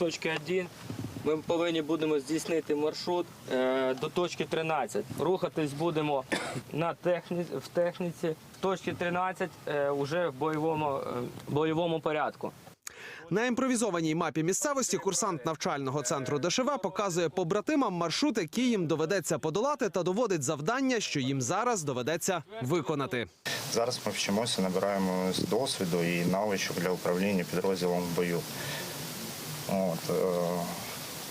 точки 1 ми повинні будемо здійснити маршрут е, до точки 13. Рухатись будемо на техні... в техніці. В точці 13 е, вже в бойовому, е, бойовому порядку. На імпровізованій мапі місцевості курсант навчального центру ДШВ показує побратимам маршрут, який їм доведеться подолати, та доводить завдання, що їм зараз доведеться виконати. Зараз ми вчимося, набираємо досвіду і навичок для управління підрозділом в бою. От, е,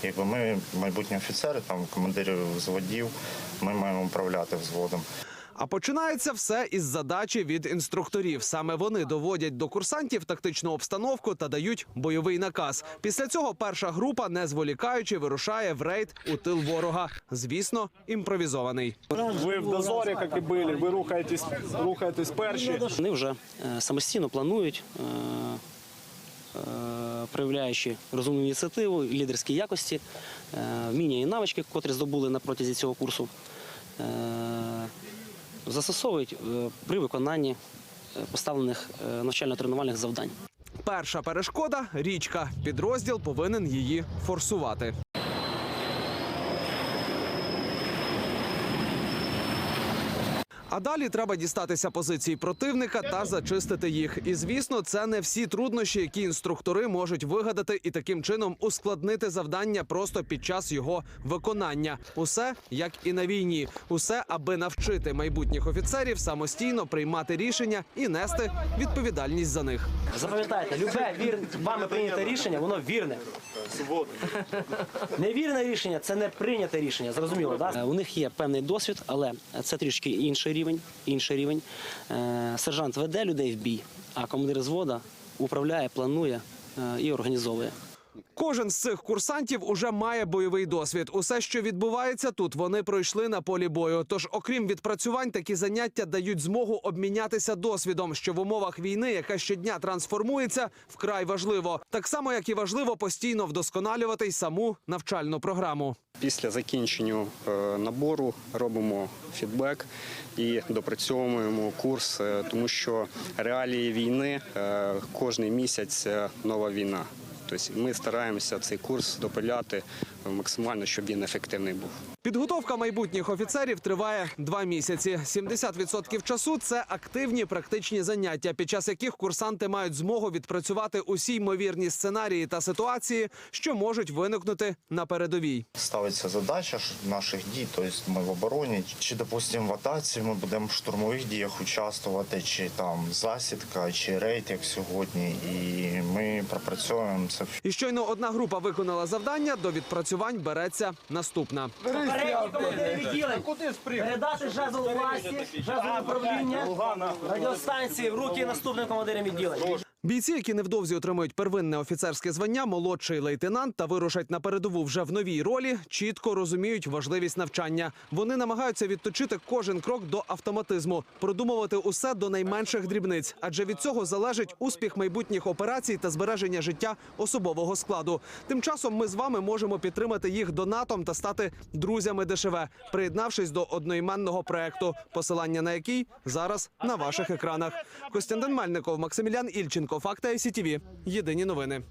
якби ми майбутні офіцери, там командири взводів, ми маємо управляти взводом. А починається все із задачі від інструкторів. Саме вони доводять до курсантів тактичну обстановку та дають бойовий наказ. Після цього перша група, не зволікаючи, вирушає в рейд у тил ворога. Звісно, імпровізований. Ви в дозорі, як і були, ви рухаєтесь, рухаєтесь перші. Вони вже е, самостійно планують, е, е, проявляючи розумну ініціативу, лідерські якості, е, вміння і навички, котрі здобули на протязі цього курсу, е, застосовують е, при виконанні е, поставлених е, навчально-тренувальних завдань. Перша перешкода річка. Підрозділ повинен її форсувати. А далі треба дістатися позицій противника та зачистити їх. І звісно, це не всі труднощі, які інструктори можуть вигадати і таким чином ускладнити завдання просто під час його виконання. Усе як і на війні, усе аби навчити майбутніх офіцерів самостійно приймати рішення і нести відповідальність за них. Запам'ятайте, любе вір... вами прийняте рішення, воно вірне. Невірне рішення це не прийняте рішення. Зрозуміло, да? Е, У них є певний досвід, але це трішки інший рівень. Інший рівень. Е, Сержант веде людей в бій, а командир звода управляє, планує е, і організовує. Кожен з цих курсантів уже має бойовий досвід. Усе, що відбувається тут, вони пройшли на полі бою. Тож, окрім відпрацювань, такі заняття дають змогу обмінятися досвідом, що в умовах війни, яка щодня трансформується, вкрай важливо. Так само, як і важливо постійно вдосконалювати й саму навчальну програму. Після закінчення е, набору робимо фідбек і допрацьовуємо курс, е, тому що реалії війни е, кожний місяць нова війна. Тобто ми стараємося цей курс допиляти максимально, щоб він ефективний був. Підготовка майбутніх офіцерів триває два місяці. 70% часу це активні практичні заняття, під час яких курсанти мають змогу відпрацювати усі ймовірні сценарії та ситуації, що можуть виникнути на передовій. Ставиться задача наших дій, тобто ми в обороні, чи, допустимо, в атаці ми будемо в штурмових діях участвувати, чи там засідка, чи рейд, як сьогодні. І ми пропрацьовуємо це І щойно одна група виконала завдання, до відпрацювань береться наступна. Передні командири відділень передати жезл власті, жезл управління радіостанції в руки наступним командирам відділень. Бійці, які невдовзі отримують первинне офіцерське звання, молодший лейтенант та вирушать на передову вже в новій ролі, чітко розуміють важливість навчання. Вони намагаються відточити кожен крок до автоматизму, продумувати усе до найменших дрібниць, адже від цього залежить успіх майбутніх операцій та збереження життя особового складу. Тим часом ми з вами можемо підтримати їх донатом та стати друзями ДШВ, приєднавшись до одноіменного проекту, посилання на який зараз на ваших екранах. Костянтин Мельников, Максимілян Ільченко, Факти ICTV. Єдині новини.